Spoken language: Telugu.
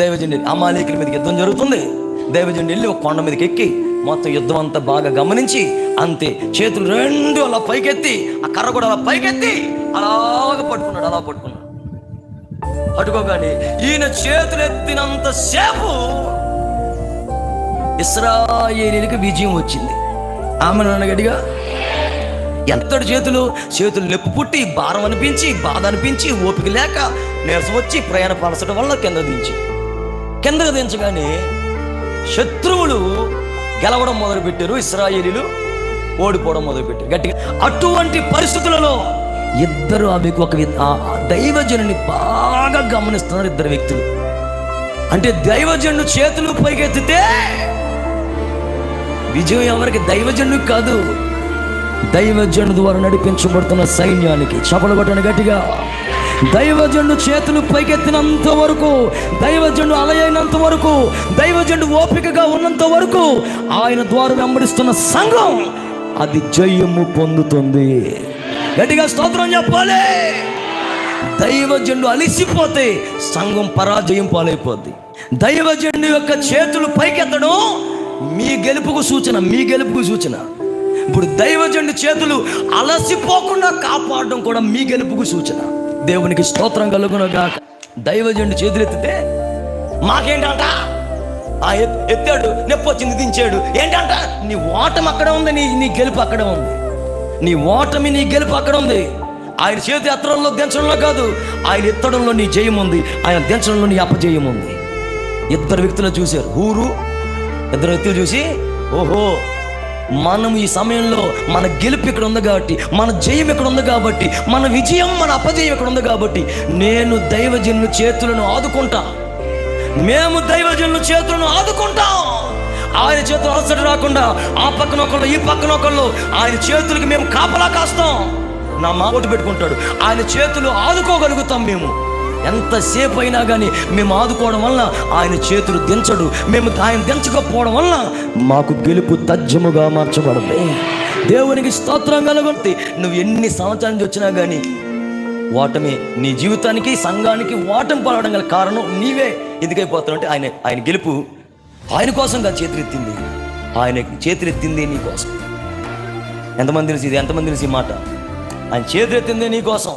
దైవజండి అమాలేకుల మీదకి యుద్ధం జరుగుతుంది. దైవజండి వెళ్ళి ఒక కొండ మీదకి ఎక్కి మొత్తం యుద్ధం అంతా బాగా గమనించి అంతే చేతులు రెండు అలా పైకెత్తి ఆ కర్ర కూడా అలా పైకెత్తి అలాగ పట్టుకున్నాడు అలా పట్టుకున్నాడు. పట్టుకోగానే ఈయన చేతులు ఎత్తినంత సేపు ఇస్రాయేలీలకు విజయం వచ్చింది. ఆమె నాన్న ఎంతటి చేతులు? చేతులు నొప్పి పుట్టి భారం అనిపించి బాధ అనిపించి ఓపిక లేక నీరసం వచ్చి ప్రయాణ పరచడం వల్ల కింద దించి. కిందకు దించగానే శత్రువులు గెలవడం మొదలుపెట్టారు ఇస్రాయేలీలు ఓడిపోవడం మొదలుపెట్టారు. గట్టిగా అటువంటి పరిస్థితులలో ఇద్దరు ఆమెకు ఒక ఆ దైవజనుని బాగా గమనిస్తున్నారు ఇద్దరు వ్యక్తులు. అంటే దైవజనుడు చేతులు పైకెత్తితే విజయం ఎవరికి? దైవజనుడు కాదు దైవజనుడు ద్వారా నడిపించబడుతున్న సైన్యానికి. చపలు కొట్టని గట్టిగా. దైవజండు చేతులు పైకెత్తినంత వరకు దైవజండు అలయైనంత వరకు దైవజనుడు ఓపికగా ఉన్నంత వరకు ఆయన ద్వారా వెంబడిస్తున్న సంఘం అది జయము పొందుతుంది. గట్టిగా స్తోత్రం చెప్పాలి. దైవజండు అలిసిపోతే సంఘం పరాజయం పాలైపోద్ది. దైవజండు యొక్క చేతులు పైకెత్తడం మీ గెలుపుకు సూచన మీ గెలుపుకు సూచన. ఇప్పుడు దైవజండు చేతులు అలసిపోకుండా కాపాడడం కూడా మీ గెలుపుకు సూచన. దేవునికి స్తోత్రం కలుగునగా దైవజనుడి చేతులు ఎత్తితే మాకేంటంట? ఆ ఎత్- ఎత్తాడు నొప్పి వచ్చింది దించాడు. ఏంటంట? నీ ఓటమి అక్కడ ఉంది నీ నీ గెలుపు అక్కడ ఉంది. నీ ఓటమి నీ గెలుపు అక్కడ ఉంది. ఆయన చేతి ఎత్తడంలో దించడంలో కాదు ఆయన ఎత్తడంలో నీ జయం ఉంది. ఆయన దించడంలో నీ అపజయం ఉంది. ఇద్దరు వ్యక్తులు చూశారు. ఊరు ఇద్దరు వ్యక్తులు చూసి ఓహో మనం ఈ సమయంలో మన గెలుపు ఇక్కడ ఉంది కాబట్టి మన జయం ఇక్కడ ఉంది కాబట్టి మన విజయం మన అపజయం ఇక్కడ ఉంది కాబట్టి నేను దైవజనుల చేతులను ఆదుకుంటా. మేము దైవజనుల చేతులను ఆదుకుంటాం. ఆయన చేతులు అలసట రాకుండా ఆ పక్కన ఒకళ్ళు ఈ పక్కన ఒకళ్ళు ఆయన చేతులకి మేము కాపలా కాస్తాం. నా మా పెట్టుకుంటాడు. ఆయన చేతులు ఆదుకోగలుగుతాం మేము. ఎంతసేపు అయినా కానీ మేము ఆదుకోవడం వల్ల ఆయన చేతులు దించడు. మేము ఆయన దించకపోవడం వల్ల మాకు గెలుపు తజ్జముగా మార్చబడదు. దేవునికి స్తోత్రం కలుగుంది. నువ్వు ఎన్ని సంవత్సరాల నుంచి వచ్చినా కానీ ఓటమి నీ జీవితానికి సంఘానికి ఓటం పడడం గల కారణం నీవే. ఎందుకైపోతున్నావు అంటే ఆయన ఆయన గెలుపు ఆయన కోసంగా చేతులెత్తింది. ఆయన చేతులెత్తింది నీ కోసం. ఎంతమంది తెలిసి ఇది? ఎంతమంది తెలిసి మాట? ఆయన చేతులెత్తింది నీ కోసం.